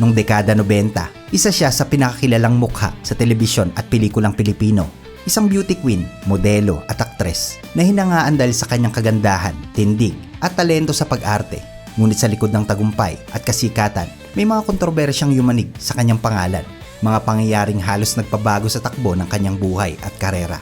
Noong dekada 90, isa siya sa pinakakilalang mukha sa telebisyon at pelikulang Pilipino. Isang beauty queen, modelo at aktres na hinangaan dahil sa kanyang kagandahan, tindig at talento sa pag-arte. Ngunit sa likod ng tagumpay at kasikatan, may mga kontrobersyang yumanig sa kanyang pangalan. Mga pangyayaring halos nagpabago sa takbo ng kanyang buhay at karera.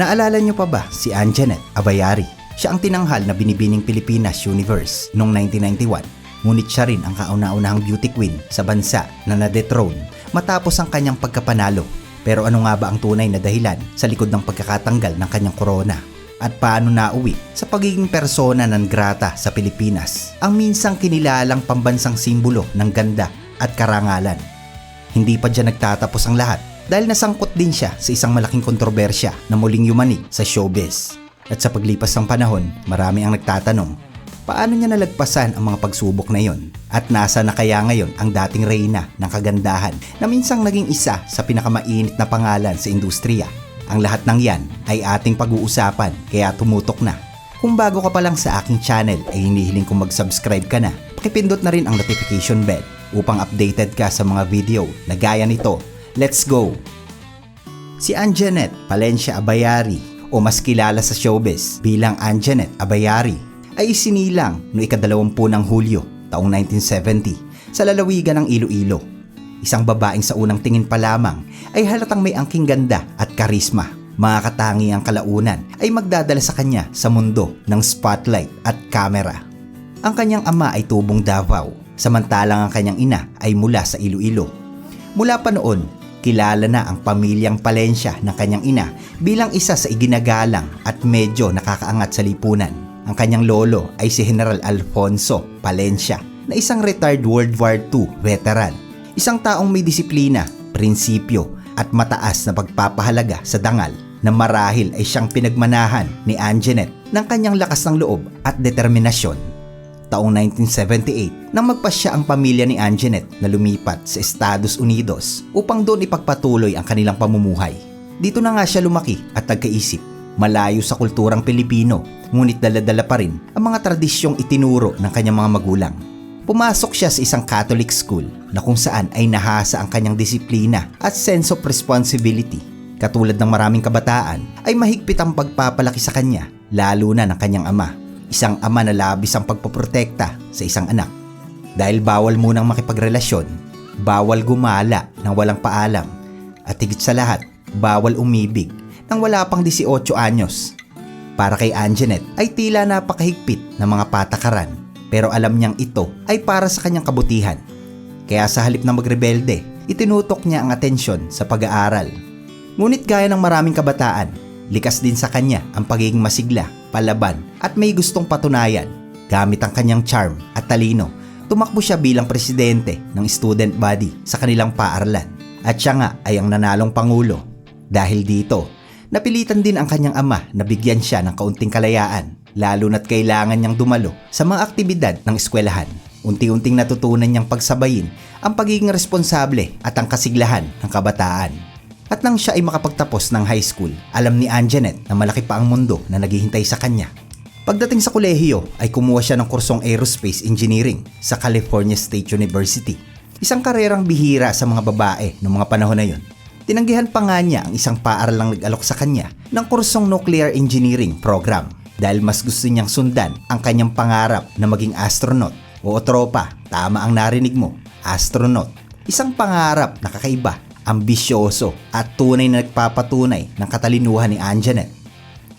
Naalala niyo pa ba si Anjanet Abayari? Siya ang tinanghal na binibining Pilipinas Universe noong 1991. Ngunit siya rin ang kauna-unahang beauty queen sa bansa na na-dethrone matapos ang kanyang pagkapanalo. Pero ano nga ba ang tunay na dahilan sa likod ng pagkakatanggal ng kanyang korona? At paano nauwi sa pagiging persona ng grata sa Pilipinas ang minsang kinilalang pambansang simbolo ng ganda at karangalan? Hindi pa dyan nagtatapos ang lahat dahil nasangkot din siya sa isang malaking kontrobersya na muling yumanig sa showbiz. At sa paglipas ng panahon, marami ang nagtatanong, paano niya nalagpasan ang mga pagsubok na yon? At nasa na kaya ngayon ang dating reyna ng kagandahan na minsang naging isa sa pinakamainit na pangalan sa industriya? Ang lahat ng yan ay ating pag-uusapan kaya tumutok na. Kung bago ka pa lang sa aking channel ay hinihiling kong mag-subscribe ka na, pakipindot na rin ang notification bell upang updated ka sa mga video na gaya nito. Let's go! Si Anjanet Palencia Abayari o mas kilala sa showbiz bilang Anjanet Abayari ay isinilang no ikadalawampu ng Hulyo taong 1970 sa lalawigan ng Iloilo. Isang babaeng sa unang tingin pa lamang ay halatang may angking ganda at karisma. Mga katangi ang kalaunan ay magdadala sa kanya sa mundo ng spotlight at camera. Ang kanyang ama ay tubong Davao, samantalang ang kanyang ina ay mula sa Iloilo. Mula pa noon, kilala na ang pamilyang Palencia ng kanyang ina bilang isa sa iginagalang at medyo nakakaangat sa lipunan. Ang kanyang lolo ay si General Alfonso Palencia na isang retired World War II veteran. Isang taong may disiplina, prinsipyo at mataas na pagpapahalaga sa dangal na marahil ay siyang pinagmanahan ni Anjanet ng kanyang lakas ng loob at determinasyon taong 1978 nang magpasya ang pamilya ni Anjanet na lumipat sa Estados Unidos upang doon ipagpatuloy ang kanilang pamumuhay. Dito na nga siya lumaki at nagkaisip, malayo sa kulturang Pilipino, ngunit daladala pa rin ang mga tradisyong itinuro ng kanyang mga magulang. Pumasok siya sa isang Catholic school na kung saan ay nahasa ang kanyang disiplina at sense of responsibility. Katulad ng maraming kabataan, ay mahigpit ang pagpapalaki sa kanya, lalo na ng kanyang ama isang ama na labis ang pagpoprotekta sa isang anak. Dahil bawal munang makipagrelasyon, bawal gumala nang walang paalam, at higit sa lahat, bawal umibig nang wala pang 18 anyos. Para kay Anjanet ay tila napakahigpit ng mga patakaran pero alam niyang ito ay para sa kanyang kabutihan. Kaya sa halip na magrebelde, itinutok niya ang atensyon sa pag-aaral. Ngunit gaya ng maraming kabataan, likas din sa kanya ang pagiging masigla palaban at may gustong patunayan. Gamit ang kanyang charm at talino, tumakbo siya bilang presidente ng student body sa kanilang paaralan. At siya nga ay ang nanalong pangulo. Dahil dito, napilitan din ang kanyang ama na bigyan siya ng kaunting kalayaan, lalo na't kailangan niyang dumalo sa mga aktibidad ng eskwelahan. Unti-unting natutunan niyang pagsabayin ang pagiging responsable at ang kasiglahan ng kabataan. At nang siya ay makapagtapos ng high school, alam ni Anjanet na malaki pa ang mundo na naghihintay sa kanya. Pagdating sa kolehiyo ay kumuha siya ng kursong Aerospace Engineering sa California State University. Isang karerang bihira sa mga babae noong mga panahon na yon. Tinanggihan pa nga niya ang isang paaralang nag-alok sa kanya ng kursong Nuclear Engineering Program dahil mas gusto niyang sundan ang kanyang pangarap na maging astronaut. Oo tropa, tama ang narinig mo, astronaut. Isang pangarap na kakaiba ambisyoso at tunay na nagpapatunay ng katalinuhan ni Anjanet.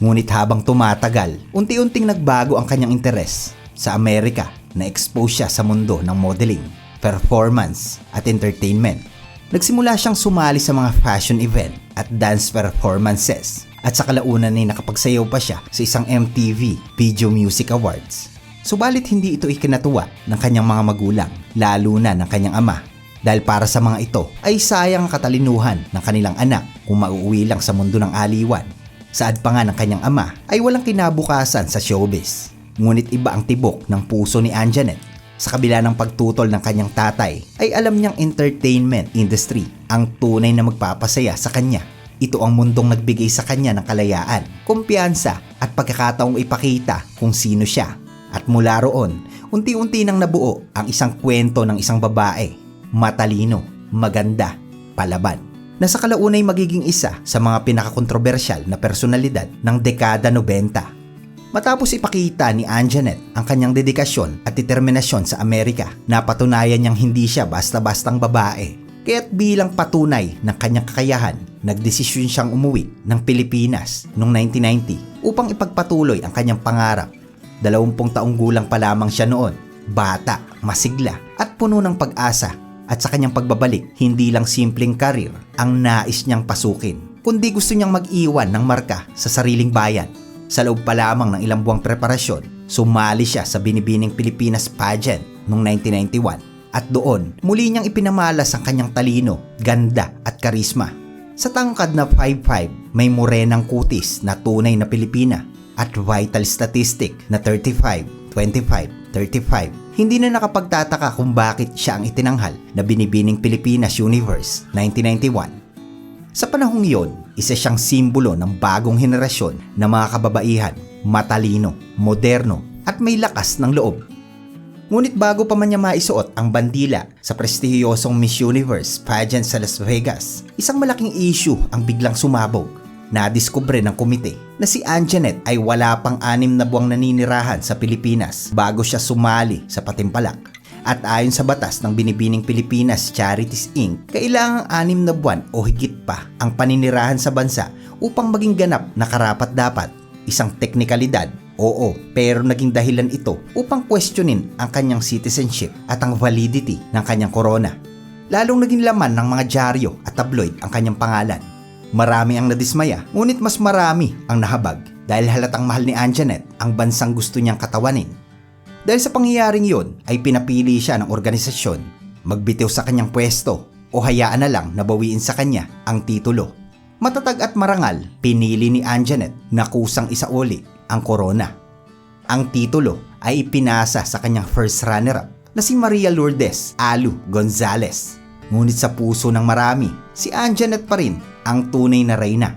Ngunit habang tumatagal, unti-unting nagbago ang kanyang interes. Sa Amerika, na-expose siya sa mundo ng modeling, performance at entertainment. Nagsimula siyang sumali sa mga fashion event at dance performances at sa kalaunan ay nakapagsayaw pa siya sa isang MTV Video Music Awards. Subalit hindi ito ikinatuwa ng kanyang mga magulang, lalo na ng kanyang ama dahil para sa mga ito ay sayang ang katalinuhan ng kanilang anak kung mauuwi lang sa mundo ng aliwan. Saad pa nga ng kanyang ama ay walang kinabukasan sa showbiz. Ngunit iba ang tibok ng puso ni Anjanet. Sa kabila ng pagtutol ng kanyang tatay ay alam niyang entertainment industry ang tunay na magpapasaya sa kanya. Ito ang mundong nagbigay sa kanya ng kalayaan, kumpiyansa at pagkakataong ipakita kung sino siya. At mula roon, unti-unti nang nabuo ang isang kwento ng isang babae matalino, maganda, palaban. Na sa kalaunay magiging isa sa mga pinakakontrobersyal na personalidad ng dekada 90. Matapos ipakita ni Anjanet ang kanyang dedikasyon at determinasyon sa Amerika, napatunayan niyang hindi siya basta-bastang babae. Kaya't bilang patunay ng kanyang kakayahan, nagdesisyon siyang umuwi ng Pilipinas noong 1990 upang ipagpatuloy ang kanyang pangarap. Dalawampung taong gulang pa lamang siya noon, bata, masigla at puno ng pag-asa. At sa kanyang pagbabalik, hindi lang simpleng karir ang nais niyang pasukin, kundi gusto niyang mag-iwan ng marka sa sariling bayan. Sa loob pa lamang ng ilang buwang preparasyon, sumali siya sa Binibining Pilipinas pageant noong 1991 at doon muli niyang ipinamalas ang kanyang talino, ganda at karisma. Sa tangkad na 5'5, may morenang kutis na tunay na Pilipina at vital statistic na 35, 25, 35. Hindi na nakapagtataka kung bakit siya ang itinanghal na Binibining Pilipinas Universe 1991. Sa panahong iyon, isa siyang simbolo ng bagong henerasyon ng mga kababaihan, matalino, moderno at may lakas ng loob. Ngunit bago pa man niya maisuot ang bandila sa prestihiyosong Miss Universe pageant sa Las Vegas, isang malaking issue ang biglang sumabog. Nadiskubre ng komite na si Anjanet ay wala pang anim na buwang naninirahan sa Pilipinas bago siya sumali sa Patimpalak. At ayon sa batas ng Binibining Pilipinas Charities Inc., kailangang anim na buwan o higit pa ang paninirahan sa bansa upang maging ganap na karapat dapat. Isang teknikalidad, oo, pero naging dahilan ito upang questionin ang kanyang citizenship at ang validity ng kanyang corona. Lalong naging laman ng mga dyaryo at tabloid ang kanyang pangalan. Marami ang nadismaya, ngunit mas marami ang nahabag dahil halatang mahal ni Anjanet ang bansang gusto niyang katawanin. Dahil sa pangyayaring yon ay pinapili siya ng organisasyon, magbitiw sa kanyang pwesto o hayaan na lang na bawiin sa kanya ang titulo. Matatag at marangal, pinili ni Anjanet na kusang isauli ang corona. Ang titulo ay ipinasa sa kanyang first runner-up na si Maria Lourdes Alu Gonzalez. Ngunit sa puso ng marami, si Anjanet pa rin ang tunay na reyna.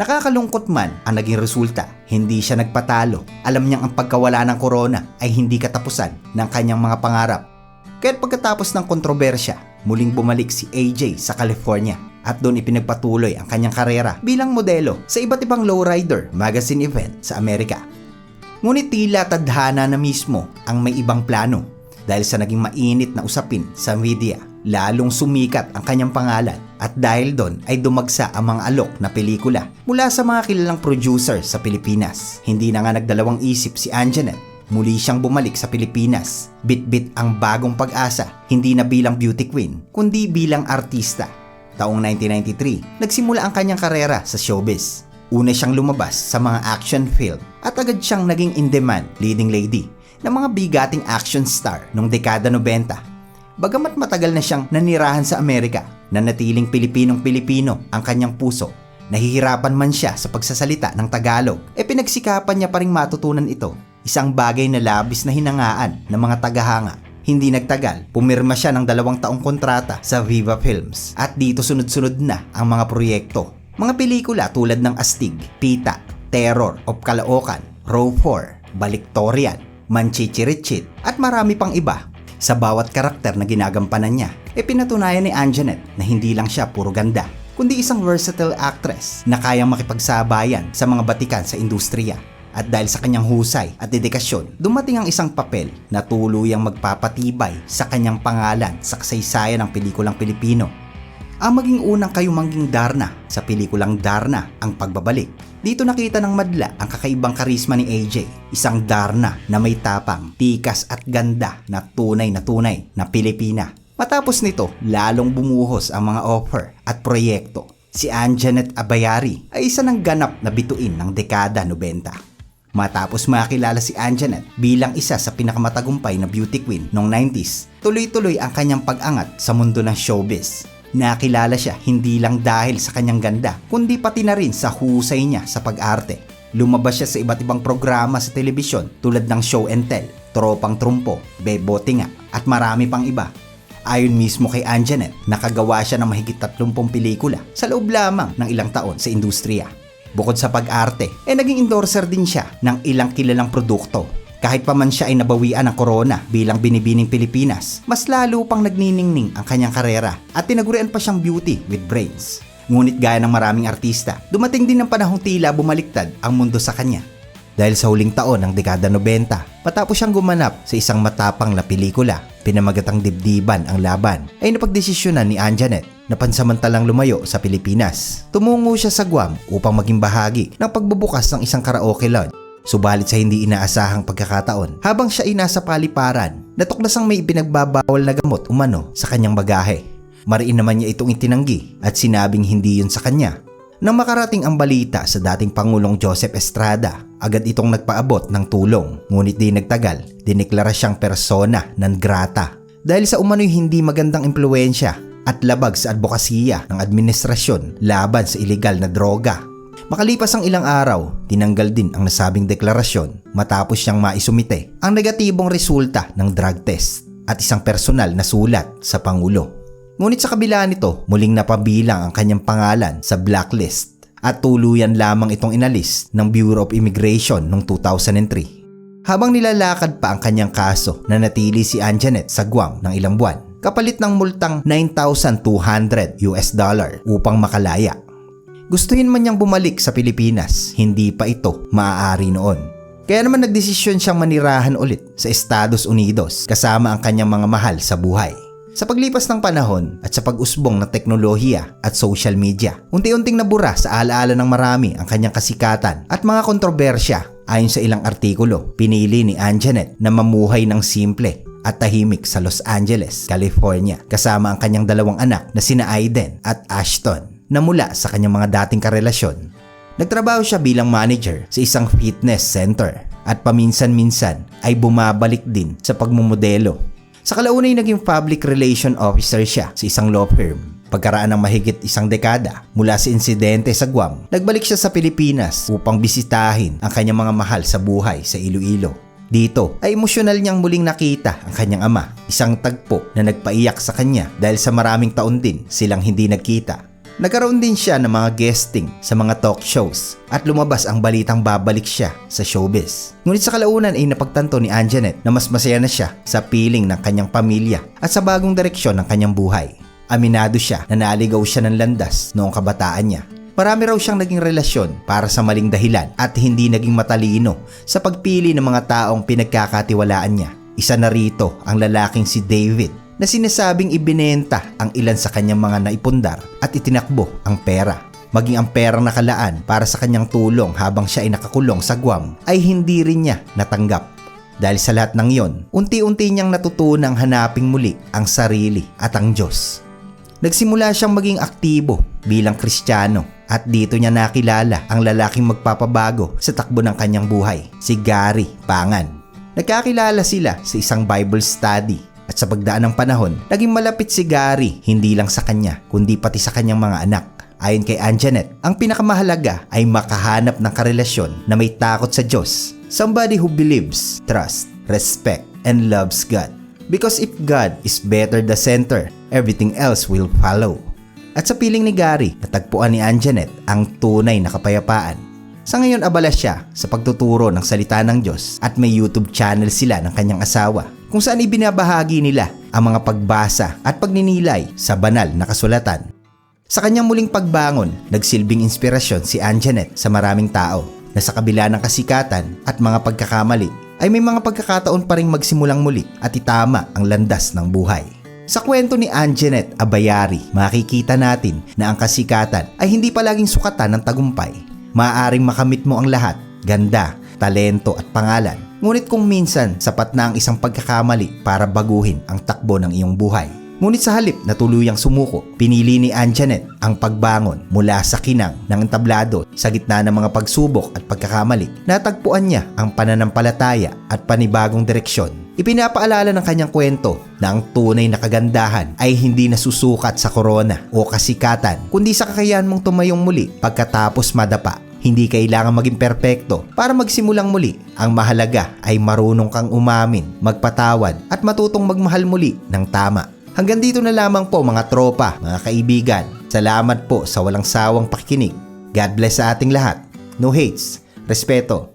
Nakakalungkot man ang naging resulta, hindi siya nagpatalo. Alam niyang ang pagkawala ng corona ay hindi katapusan ng kanyang mga pangarap. Kaya't pagkatapos ng kontrobersya, muling bumalik si AJ sa California at doon ipinagpatuloy ang kanyang karera bilang modelo sa iba't ibang lowrider magazine event sa Amerika. Ngunit tila tadhana na mismo ang may ibang plano dahil sa naging mainit na usapin sa media. Lalong sumikat ang kanyang pangalan at dahil doon ay dumagsa ang mga alok na pelikula mula sa mga kilalang producer sa Pilipinas. Hindi na nga nagdalawang isip si Anjanet muli siyang bumalik sa Pilipinas. Bit-bit ang bagong pag-asa, hindi na bilang beauty queen, kundi bilang artista. Taong 1993, nagsimula ang kanyang karera sa showbiz. Una siyang lumabas sa mga action film at agad siyang naging in-demand leading lady ng mga bigating action star noong dekada 90. Bagamat matagal na siyang nanirahan sa Amerika, nanatiling Pilipinong-Pilipino ang kanyang puso. Nahihirapan man siya sa pagsasalita ng Tagalog, e pinagsikapan niya pa rin matutunan ito. Isang bagay na labis na hinangaan ng mga tagahanga. Hindi nagtagal, pumirma siya ng dalawang taong kontrata sa Viva Films at dito sunod-sunod na ang mga proyekto. Mga pelikula tulad ng Astig, Pita, Terror of Caloocan, Row 4, Baliktorian, Manchichirichit at marami pang iba. Sa bawat karakter na ginagampanan niya, e pinatunayan ni Anjanet na hindi lang siya puro ganda, kundi isang versatile actress na kayang makipagsabayan sa mga batikan sa industriya. At dahil sa kanyang husay at dedikasyon, dumating ang isang papel na tuluyang magpapatibay sa kanyang pangalan sa kasaysayan ng pelikulang Pilipino. Ang maging unang kayumangging Darna sa pelikulang Darna ang pagbabalik. Dito nakita ng madla ang kakaibang karisma ni AJ, isang Darna na may tapang, tikas at ganda na tunay na tunay na Pilipina. Matapos nito, lalong bumuhos ang mga offer at proyekto. Si Anjanet Abayari ay isa ng ganap na bituin ng dekada 90. Matapos makilala si Anjanet bilang isa sa pinakamatagumpay na beauty queen noong 90s, tuloy-tuloy ang kanyang pag-angat sa mundo ng showbiz. Nakilala siya hindi lang dahil sa kanyang ganda, kundi pati na rin sa husay niya sa pag-arte. Lumabas siya sa iba't ibang programa sa telebisyon tulad ng Show and Tell, Tropang Trumpo, Bebote nga, at marami pang iba. Ayon mismo kay Anjanet, nakagawa siya ng mahigit 30 pelikula sa loob lamang ng ilang taon sa industriya. Bukod sa pag-arte, eh naging endorser din siya ng ilang kilalang produkto Kahit pa man siya ay nabawian ng corona bilang binibining Pilipinas, mas lalo pang nagniningning ang kanyang karera at tinagurian pa siyang beauty with brains. Ngunit gaya ng maraming artista, dumating din ng panahong tila bumaliktad ang mundo sa kanya. Dahil sa huling taon ng dekada 90, patapos siyang gumanap sa isang matapang na pelikula, pinamagatang dibdiban ang laban, ay napagdesisyonan ni Anjanet na pansamantalang lumayo sa Pilipinas. Tumungo siya sa Guam upang maging bahagi ng pagbubukas ng isang karaoke lounge Subalit sa hindi inaasahang pagkakataon, habang siya ay nasa paliparan, natuklasang may ipinagbabawal na gamot umano sa kanyang bagahe. Mariin naman niya itong itinanggi at sinabing hindi yun sa kanya. Nang makarating ang balita sa dating Pangulong Joseph Estrada, agad itong nagpaabot ng tulong. Ngunit di nagtagal, dineklara siyang persona non grata. Dahil sa umano'y hindi magandang impluensya at labag sa advokasya ng administrasyon laban sa ilegal na droga Makalipas ang ilang araw, tinanggal din ang nasabing deklarasyon matapos siyang maisumite ang negatibong resulta ng drug test at isang personal na sulat sa Pangulo. Ngunit sa kabila nito, muling napabilang ang kanyang pangalan sa blacklist at tuluyan lamang itong inalis ng Bureau of Immigration noong 2003. Habang nilalakad pa ang kanyang kaso na natili si Anjanet sa Guam ng ilang buwan, kapalit ng multang 9,200 US dollar upang makalaya Gustuhin man niyang bumalik sa Pilipinas, hindi pa ito maaari noon. Kaya naman nagdesisyon siyang manirahan ulit sa Estados Unidos kasama ang kanyang mga mahal sa buhay. Sa paglipas ng panahon at sa pag-usbong ng teknolohiya at social media, unti-unting nabura sa alaala ng marami ang kanyang kasikatan at mga kontrobersya ayon sa ilang artikulo. Pinili ni Anjanet na mamuhay ng simple at tahimik sa Los Angeles, California kasama ang kanyang dalawang anak na sina Aiden at Ashton na mula sa kanyang mga dating karelasyon. Nagtrabaho siya bilang manager sa isang fitness center at paminsan-minsan ay bumabalik din sa pagmumodelo. Sa kalaunay naging public relation officer siya sa isang law firm. Pagkaraan ng mahigit isang dekada mula sa insidente sa Guam, nagbalik siya sa Pilipinas upang bisitahin ang kanyang mga mahal sa buhay sa Iloilo. Dito ay emosyonal niyang muling nakita ang kanyang ama, isang tagpo na nagpaiyak sa kanya dahil sa maraming taon din silang hindi nagkita Nagkaroon din siya ng mga guesting sa mga talk shows at lumabas ang balitang babalik siya sa showbiz. Ngunit sa kalaunan ay napagtanto ni Anjanet na mas masaya na siya sa piling ng kanyang pamilya at sa bagong direksyon ng kanyang buhay. Aminado siya na naaligaw siya ng landas noong kabataan niya. Marami raw siyang naging relasyon para sa maling dahilan at hindi naging matalino sa pagpili ng mga taong pinagkakatiwalaan niya. Isa na rito ang lalaking si David na sinasabing ibinenta ang ilan sa kanyang mga naipundar at itinakbo ang pera. Maging ang perang nakalaan para sa kanyang tulong habang siya ay nakakulong sa Guam ay hindi rin niya natanggap. Dahil sa lahat ng yon, unti-unti niyang natutunang hanaping muli ang sarili at ang Diyos. Nagsimula siyang maging aktibo bilang Kristiyano at dito niya nakilala ang lalaking magpapabago sa takbo ng kanyang buhay, si Gary Pangan. Nagkakilala sila sa isang Bible study at sa pagdaan ng panahon, naging malapit si Gary hindi lang sa kanya kundi pati sa kanyang mga anak. Ayon kay Anjanet, ang pinakamahalaga ay makahanap ng karelasyon na may takot sa Diyos. Somebody who believes, trust, respect, and loves God. Because if God is better the center, everything else will follow. At sa piling ni Gary, natagpuan ni Anjanet ang tunay na kapayapaan. Sa ngayon abala siya sa pagtuturo ng salita ng Diyos at may YouTube channel sila ng kanyang asawa kung saan ibinabahagi nila ang mga pagbasa at pagninilay sa banal na kasulatan. Sa kanyang muling pagbangon, nagsilbing inspirasyon si Anjanet sa maraming tao na sa kabila ng kasikatan at mga pagkakamali ay may mga pagkakataon pa ring magsimulang muli at itama ang landas ng buhay. Sa kwento ni Anjanet Abayari, makikita natin na ang kasikatan ay hindi palaging sukatan ng tagumpay. Maaaring makamit mo ang lahat, ganda, talento at pangalan Ngunit kung minsan sapat na ang isang pagkakamali para baguhin ang takbo ng iyong buhay. Ngunit sa halip na tuluyang sumuko, pinili ni Anjanet ang pagbangon mula sa kinang ng entablado sa gitna ng mga pagsubok at pagkakamali. Natagpuan niya ang pananampalataya at panibagong direksyon. Ipinapaalala ng kanyang kwento na ang tunay na kagandahan ay hindi nasusukat sa korona o kasikatan kundi sa kakayahan mong tumayong muli pagkatapos madapa hindi kailangan maging perpekto para magsimulang muli. Ang mahalaga ay marunong kang umamin, magpatawad at matutong magmahal muli ng tama. Hanggang dito na lamang po mga tropa, mga kaibigan. Salamat po sa walang sawang pakikinig. God bless sa ating lahat. No hates, respeto,